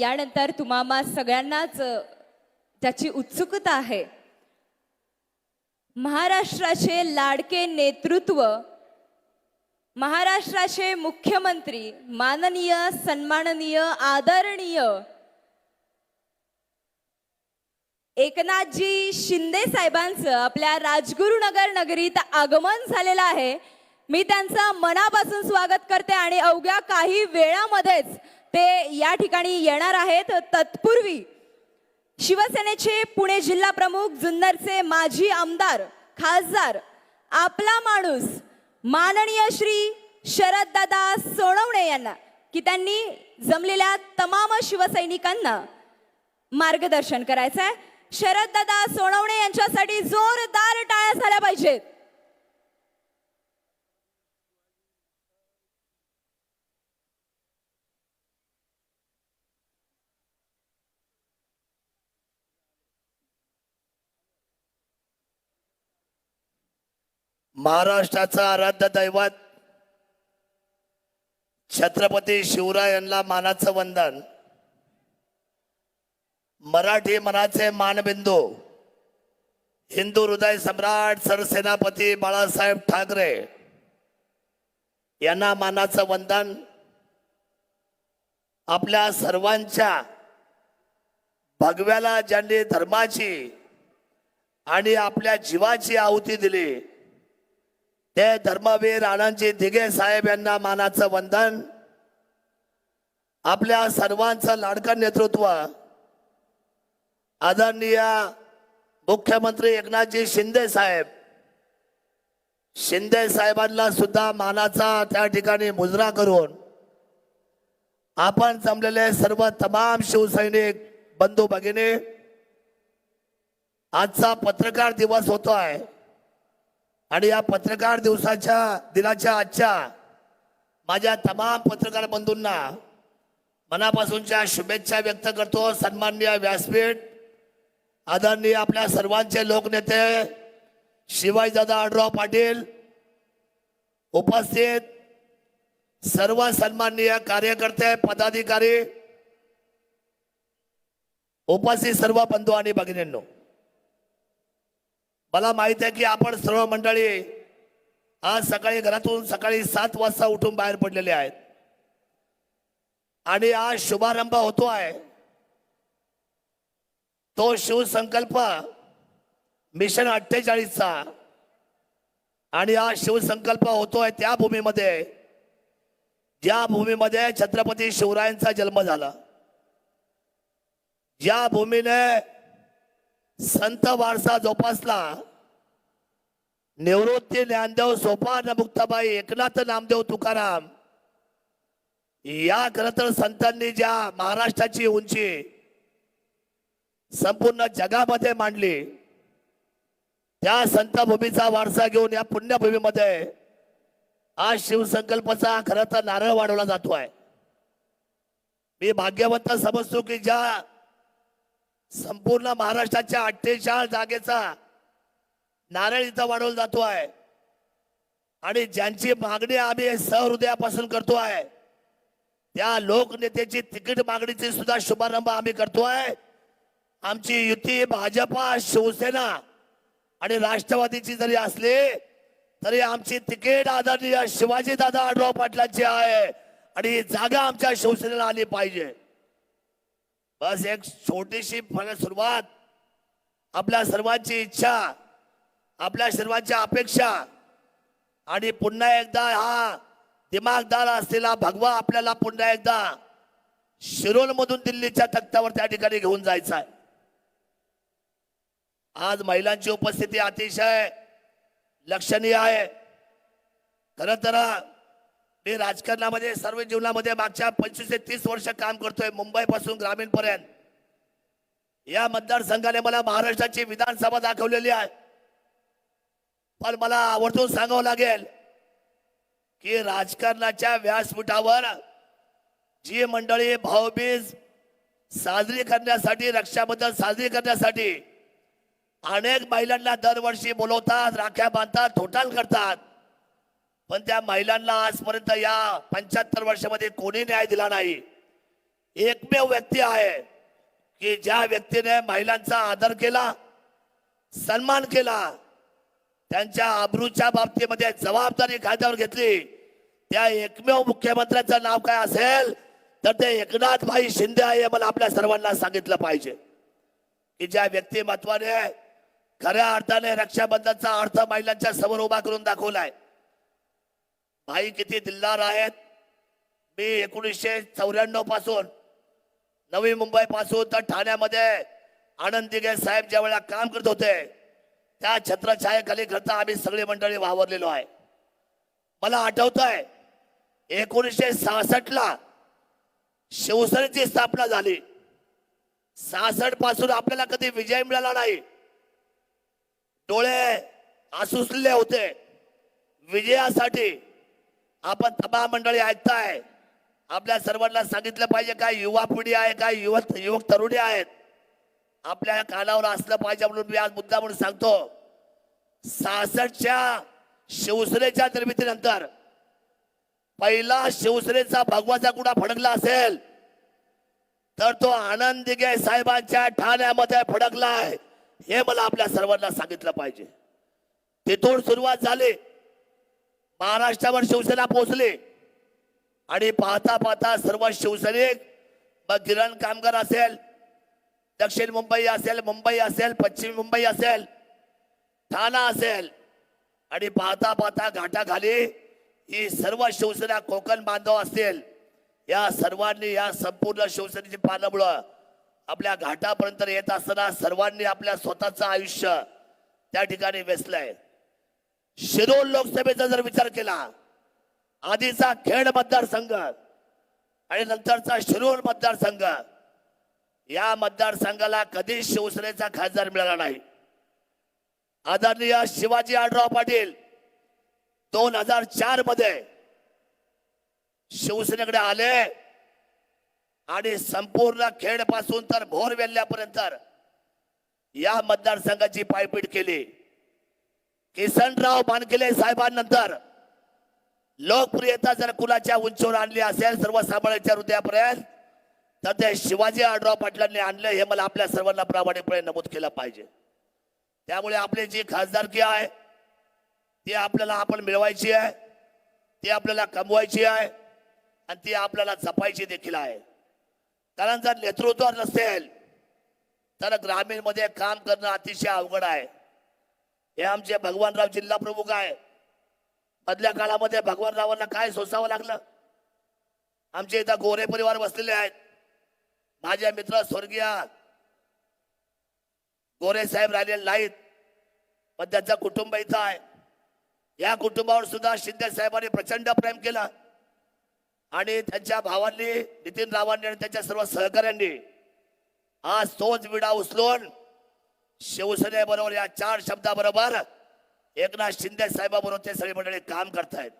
यानंतर तुम्हाला सगळ्यांनाच त्याची उत्सुकता आहे. महाराष्ट्राचे लाडके नेतृत्व महाराष्ट्राचे मुख्यमंत्री माननीय सन्माननीय आदरणीय एकनाथजी शिंदे साहेबांचं आपल्या राजगुरुनगर नगरीत आगमन झालेलं आहे. मी त्यांचं मनापासून स्वागत करते आणि अवघ्या काही वेळामध्येच ते या ठिकाणी येणार आहेत. तत्पूर्वी शिवसेनेचे पुणे जिल्हा प्रमुख जुन्नरचे माजी आमदार खासदार आपला माणूस माननीय श्री शरददादा सोनवणे यांना की त्यांनी जमलेल्या तमाम शिवसैनिकांना मार्गदर्शन करायचं आहे शरददादा सोनवणे यांच्यासाठी जोरदार टाळ्या झाल्या पाहिजेत. महाराष्ट्राचं आराध्य दैवत छत्रपती शिवराय यांना मानाचं वंदन. मराठी मनाचे मानबिंदू. हिंदू हृदय सम्राट सरसेनापती बाळासाहेब ठाकरे यांना मानाचं वंदन. आपल्या सर्वांच्या भगव्याला ज्यांनी धर्माची आणि आपल्या जीवाची आहुती दिली ते धर्मवीर आनंदजी दिघे साहेब यांना मानाचं वंदन. आपल्या सर्वांचं लाडकं नेतृत्व आदरणीय मुख्यमंत्री एकनाथजी शिंदे साहेब. शिंदे साहेबांना सुद्धा मानाचा त्या ठिकाणी मुजरा करून आपण जमलेले सर्व तमाम शिवसैनिक बंधू भगिनी आजचा पत्रकार दिवस होतोय. आणि या पत्रकार दिवसाच्या दिनाच्या आजच्या माझ्या तमाम पत्रकार बंधूंना मनापासूनच्या शुभेच्छा व्यक्त करतो. सन्माननीय व्यासपीठ आदरणीय आपल्या सर्वांचे लोकनेते शिवाजीदादा आडराव पाटील उपस्थित सर्व सन्माननीय कार्यकर्ते पदाधिकारी उपस्थित सर्व बंधू आणि भगिनींनो मला माहीत आहे की आपण सर्व मंडळी आज सकाळी घरातून सकाळी सात वाजता उठून बाहेर पडलेले आहेत. आणि आज शुभारंभ होतो आहे तो शिवसंकल्प मिशन अठ्ठेचाळीसचा. आणि हा शिवसंकल्प होतोय त्या भूमीमध्ये. ज्या भूमीमध्ये छत्रपती शिवरायांचा जन्म झाला. ज्या भूमीने संत वारसा जोपासला. निवृत्ती ज्ञानदेव सोपान मुक्ताबाई एकनाथ नामदेव तुकाराम. या खरं तर संतांनी ज्या महाराष्ट्राची उंची संपूर्ण जगामध्ये मांडली. त्या संतभूमीचा वारसा घेऊन या पुण्यभूमीमध्ये आज शिवसंकल्पाचा खरं तर नारळ वाढवला जातोय मी भाग्यवंत समजतो की ज्या संपूर्ण महाराष्ट्राच्या अठ्ठेचाळीस जागेचा नारळ इथं वाढवला जातो आहे. आणि ज्यांची मागणी आम्ही सहृदयापासून करतो आहे त्या लोकनेत्याची तिकीट मागणीची सुद्धा शुभारंभ आम्ही करतोय आमची युती भाजपा शिवसेना आणि राष्ट्रवादीची जरी असली तरी आमची तिकीट आदरणीय शिवाजी दादा आढराव पाटलांची आहे आणि जागा आमच्या शिवसेनेला आली पाहिजे. बस एक छोटीशी सुरुवात. आपल्या सर्वांची इच्छा आपल्या सर्वांच्या अपेक्षा आणि पुन्हा एकदा हा दिमागदार असलेला भगवा आपल्याला पुन्हा एकदा शिरोलमधून दिल्लीच्या तख्तावर त्या ठिकाणी घेऊन जायचा आहे. आज महिलांची उपस्थिती अतिशय लक्षणीय आहे. खरं तर मी राजकारणामध्ये सर्व जीवनामध्ये मागच्या पंचवीस ते तीस वर्ष काम करतोय मुंबईपासून ग्रामीणपर्यंत. या मतदारसंघाने मला महाराष्ट्राची विधानसभा दाखवलेली आहे. पण मला आवर्जून सांगावं लागेल की राजकारणाच्या व्यासपीठावर जी मंडळी भाऊबीज साजरी करण्यासाठी रक्षाबंधन साजरी करण्यासाठी अनेक महिलांना दरवर्षी बोलवतात राख्या बांधतात थोटाल करतात. पण त्या महिलांना आजपर्यंत या पंच्याहत्तर वर्षामध्ये कोणी न्याय दिला नाही. एकमेव व्यक्ती आहे की ज्या व्यक्तीने महिलांचा आदर केला सन्मान केला त्यांच्या आबरूच्या बाबतीमध्ये जबाबदारी खात्यावर घेतली त्या एकमेव मुख्यमंत्र्यांचं नाव काय असेल तर ते एकनाथ भाई शिंदे आहे हे मला आपल्या सर्वांना सांगितलं पाहिजे. की ज्या व्यक्तिमत्वाने खऱ्या अर्थाने रक्षाबंधनचा अर्थ महिलांच्या समोर उभा करून दाखवलाय. भाई किती दिलदार आहेत. मी एकोणीसशे चौऱ्याण्णवपासून नवी मुंबई पासून तर ठाण्यामध्ये आनंद दिघे साहेब ज्या वेळेला काम करत होते त्या छत्रछायाखाली करता आम्ही सगळी मंडळी वावरलेलो आहे. मला आठवत आहे एकोणीसशे सहासष्ट ला शिवसेनेची स्थापना झाली. सहासष्टपासून आपल्याला कधी विजय मिळाला नाही. डोळे आसुसले होते. विजयासाठी आपण तबा मंडळी ऐकताय. आपल्या सर्वांना सांगितलं पाहिजे काय युवा पिढी आहे काय युवक युवक तरुणी आहेत. आपल्या कानावर असलं पाहिजे म्हणून मी आज मुद्दा म्हणून सांगतो. सहासष्टच्या शिवसेनेच्या निर्मितीनंतर पहिला शिवसेनेचा भगवाचा कुडा फडकला असेल तर तो आनंद दिघे साहेबांच्या ठाण्यामध्ये फडकलाय हे मला आपल्या सर्वांना सांगितलं पाहिजे. तिथून सुरुवात झाली. महाराष्ट्रावर शिवसेना पोहोचली. आणि पाहता पाहता सर्व शिवसैनिक मग गिरण कामगार असेल दक्षिण मुंबई असेल मुंबई असेल पश्चिम मुंबई असेल ठाणा असेल. आणि पाहता पाहता घाटाखाली ही सर्व शिवसेना कोकण बांधव असतील. या सर्वांनी या संपूर्ण शिवसेनेची पालमुळं आपल्या घाटापर्यंत येत असताना सर्वांनी आपल्या स्वतःचं आयुष्य त्या ठिकाणी वेचलंय. शिरोल लोकसभेचा जर विचार केला आधीचा खेड मतदारसंघ आणि नंतरचा शिरोल मतदारसंघ या मतदारसंघाला कधी शिवसेनेचा खासदार मिळाला नाही. आदरणीय शिवाजी आडराव पाटील दोन हजार चारमध्ये शिवसेनेकडे आले. आणि संपूर्ण खेडपासून तर भोर वेल्ल्यापर्यंत या मतदारसंघाची पायपीट केली. किसनराव बानकेले साहेबांनंतर लोकप्रियता जर कुलाच्या उंचीवर आणली असेल सर्वसामान्यांच्या हृदयापर्यंत तर ते शिवाजी आडराव पाटलांनी आणलं हे मला आपल्या सर्वांना प्रामाणिकपणे नमूद केलं पाहिजे. त्यामुळे आपली जी खासदारकी आहे ती आपल्याला आपण मिळवायची आहे ती आपल्याला कमवायची आहे आणि ती आपल्याला जपायची देखील आहे. कारण जर नेतृत्व नसेल तर ग्रामीणमध्ये काम करणं अतिशय अवघड आहे. हे आमचे भगवानराव जिल्हा प्रमुख आहे. मधल्या काळामध्ये भगवानरावांना काय सोसावं लागलं? आमचे इथं गोरे परिवार बसलेले आहेत. माझे मित्र स्वर्गीय गोरे साहेब राहिलेले नाहीत पण त्यांचं कुटुंब इथं आहे. या कुटुंबावर सुद्धा शिंदे साहेबांनी प्रचंड प्रेम केलं. आणि त्यांच्या भावांनी नितीन रावांनी आणि त्यांच्या सर्व सहकाऱ्यांनी आज तोच विडा उचलून शिवसेनेबरोबर या चार शब्दाबरोबर एकनाथ शिंदे साहेबाबरोबर ते सगळे मंडळी काम करतायत.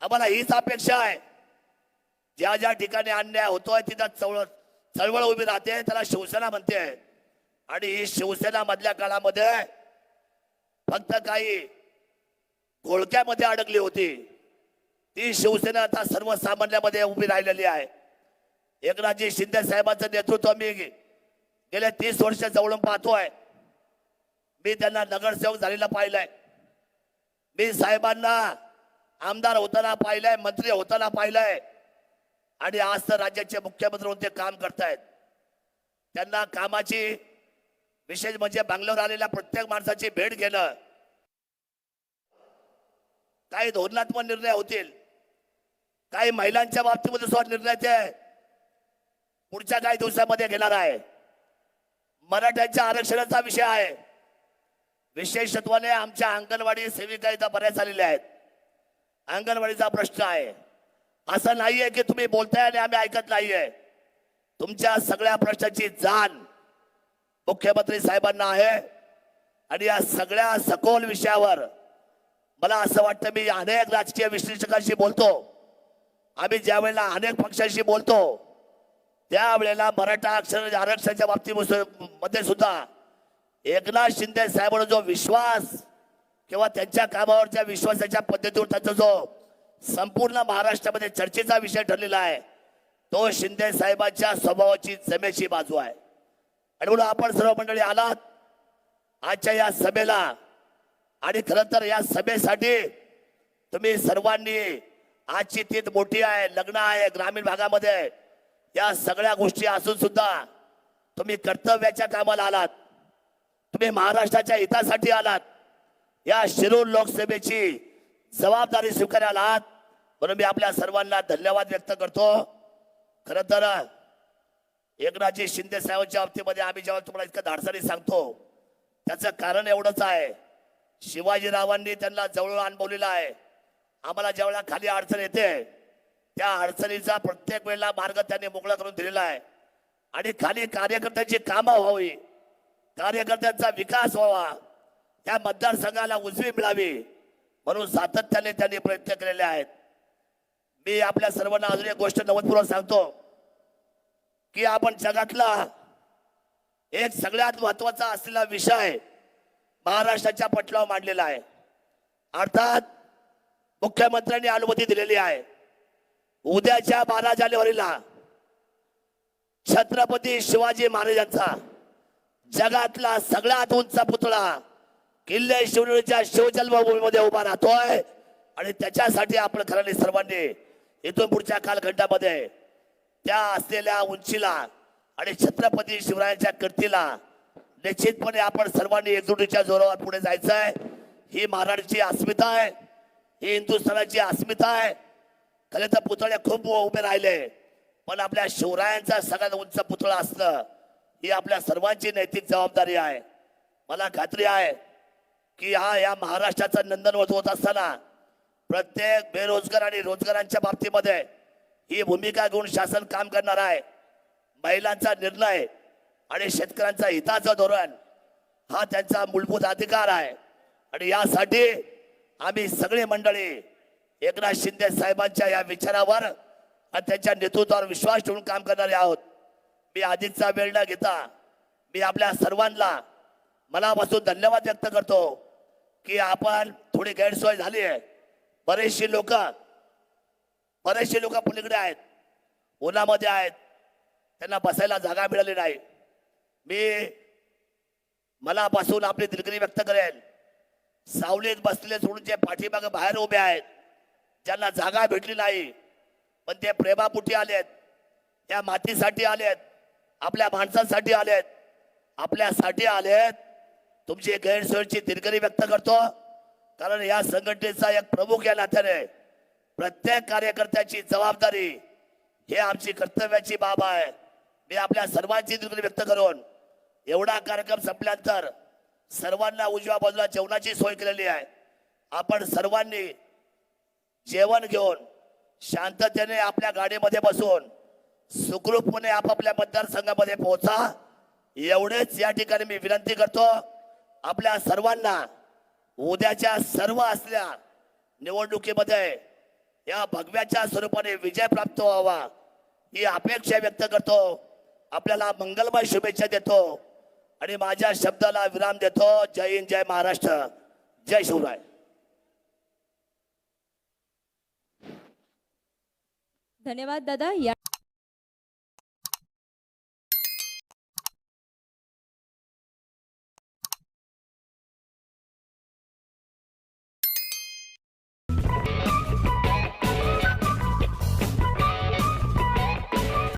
आम्हाला हीच अपेक्षा आहे. ज्या ज्या ठिकाणी अन्याय होतोय तिथं चळवळ चळवळ उभी राहते त्याला शिवसेना म्हणते. आणि ही शिवसेना मधल्या काळामध्ये फक्त काही घोळक्यामध्ये अडकली होती. ती शिवसेना आता सर्वसामान्यामध्ये उभी राहिलेली आहे. एकनाथजी शिंदे साहेबांचं नेतृत्व मी गेल्या तीस वर्ष जवळून पाहतोय. मी त्यांना नगरसेवक झालेला पाहिलाय. मी साहेबांना आमदार होताना पाहिलंय मंत्री होताना पाहिलंय. आणि आज तर राज्याचे मुख्यमंत्री होऊन ते काम करतायत. त्यांना कामाची विशेष म्हणजे बंगल्यावर आलेल्या प्रत्येक माणसाची भेट घेणं. काही धोरणात्मक निर्णय होतील. काही महिलांच्या बाबतीमध्ये सुद्धा निर्णय ते पुढच्या काही दिवसामध्ये घेणार आहे. मराठ्यांच्या आरक्षणाचा विषय आहे. विशेषत्वाने आमच्या अंगणवाडी सेविका इथं बऱ्याच आलेल्या आहेत. अंगणवाडीचा प्रश्न आहे. असं नाहीये की तुम्ही बोलताय आणि आम्ही ऐकत नाहीये. तुमच्या सगळ्या प्रश्नाची जाण मुख्यमंत्री साहेबांना आहे. आणि या सगळ्या सखोल विषयावर मला असं वाटतं मी अनेक राजकीय विश्लेषकांशी बोलतो. आम्ही ज्या वेळेला अनेक पक्षांशी बोलतो त्यावेळेला मराठा अक्षर आरक्षणाच्या बाबतीमध्ये सुद्धा एकनाथ शिंदे साहेबांचा जो विश्वास किंवा त्यांच्या कामावरच्या विश्वासाच्या पद्धतीवर त्यांचा जो संपूर्ण महाराष्ट्रामध्ये चर्चेचा विषय ठरलेला आहे तो शिंदे साहेबांच्या स्वभावाची जमेची बाजू आहे. आणि म्हणून आपण सर्व मंडळी आलात आजच्या या सभेला आणि खरं तर या सभेसाठी तुम्ही सर्वांनी आजची तीत मोठी आहे लग्न आहे ग्रामीण भागामध्ये. या सगळ्या गोष्टी असून सुद्धा तुम्ही कर्तव्याच्या कामाला आलात. तुम्ही महाराष्ट्राच्या हितासाठी आलात. या शिरूर लोकसभेची जबाबदारी स्वीकारायला आहात म्हणून मी आपल्या सर्वांना धन्यवाद व्यक्त करतो. खर तर एकनाथजी शिंदे साहेबांच्या बाबतीमध्ये आम्ही जेव्हा तुम्हाला इतकं धाडसाने सांगतो त्याचं कारण एवढंच आहे. शिवाजीरावांनी त्यांना जवळ अनुभवलेलं आहे. आम्हाला ज्यावेळेला खाली अडचण येते त्या अडचणीचा प्रत्येक वेळेला मार्ग त्यांनी मोकळा करून दिलेला आहे. आणि खाली कार्यकर्त्यांची कामं व्हावी कार्यकर्त्यांचा विकास व्हावा या मतदारसंघाला उजवी मिळावी म्हणून सातत्याने त्यांनी प्रयत्न केलेले आहेत. मी आपल्या सर्वांना अजून एक गोष्ट नवदपूर्वक सांगतो की आपण जगातला एक सगळ्यात महत्त्वाचा असलेला विषय महाराष्ट्राच्या पटलावर मांडलेला आहे. अर्थात मुख्यमंत्र्यांनी अनुमती दिलेली आहे. उद्याच्या बारा जानेवारीला छत्रपती शिवाजी महाराजांचा जगातला सगळ्यात उंच पुतळा किल्ले शिवनेरीच्या शिवजन्मभूमीमध्ये उभा राहतोय आणि त्याच्यासाठी आपण खऱ्याने सर्वांनी इथून पुढच्या कालखंडामध्ये त्या असलेल्या उंचीला आणि छत्रपती शिवरायांच्या कीर्तीला निश्चितपणे आपण सर्वांनी एकजुटीच्या जोरावर पुढे जायचं आहे ही महाराष्ट्राची अस्मिता आहे. ही हिंदुस्थानाची अस्मिता आहे. कलेचा तर पुतळे खूप उभे राहिले. पण आपल्या शिवरायांचा सगळ्यात उंच पुतळा असणं ही आपल्या सर्वांची नैतिक जबाबदारी आहे. मला खात्री आहे की हा या महाराष्ट्राचा नंदनवत होत असताना प्रत्येक बेरोजगार आणि रोजगारांच्या बाबतीमध्ये ही भूमिका घेऊन शासन काम करणार आहे. महिलांचा निर्णय आणि शेतकऱ्यांचा हिताचं धोरण हा त्यांचा मूलभूत अधिकार आहे. आणि यासाठी आम्ही सगळे मंडळी एकनाथ शिंदे साहेबांच्या या विचारावर आणि त्यांच्या नेतृत्वावर विश्वास ठेवून काम करणारे आहोत. मी आधीचा वेळ न घेता मी आपल्या सर्वांना मनापासून धन्यवाद व्यक्त करतो की आपण थोडी गैरसोय झाली आहे. बरेचशी लोक बरेचशी लोक पलीकडे आहेत उन्हामध्ये आहेत. त्यांना बसायला जागा मिळाली नाही. मी मनापासून आपली दिलगिरी व्यक्त करेन. सावलीत बसलेले सोडून जे पाठीमागे बाहेर उभे आहेत ज्यांना जागा भेटली नाही पण ते प्रेमापुटी आलेत त्या मातीसाठी आलेत आपल्या माणसांसाठी आलेत आपल्यासाठी आलेत. तुमची गैरसोयीची तिरकरी व्यक्त करतो कारण या संघटनेचा एक प्रमुख या नात्याने प्रत्येक कार्यकर्त्याची जबाबदारी हे आमची कर्तव्याची बाब आहे. मी आपल्या सर्वांची तिरकरी व्यक्त करून एवढा कार्यक्रम संपल्यानंतर सर्वांना उजव्या बाजूला जेवणाची सोय केलेली आहे. आपण सर्वांनी जेवण घेऊन शांततेने आपल्या गाडीमध्ये बसून सुखरूपपणे आपापल्या मतदारसंघामध्ये पोहोचा. एवढेच या ठिकाणी मी विनंती करतो. आपल्या सर्वांना उद्याच्या सर्व असल्या निवडणुकीमध्ये या भगव्याच्या स्वरूपाने विजय प्राप्त व्हावा ही अपेक्षा व्यक्त करतो. आपल्याला मंगलमय शुभेच्छा देतो. आणि माझ्या शब्दाला विराम देतो. जय हिंद जय महाराष्ट्र. जय शिवराय. धन्यवाद दादा. या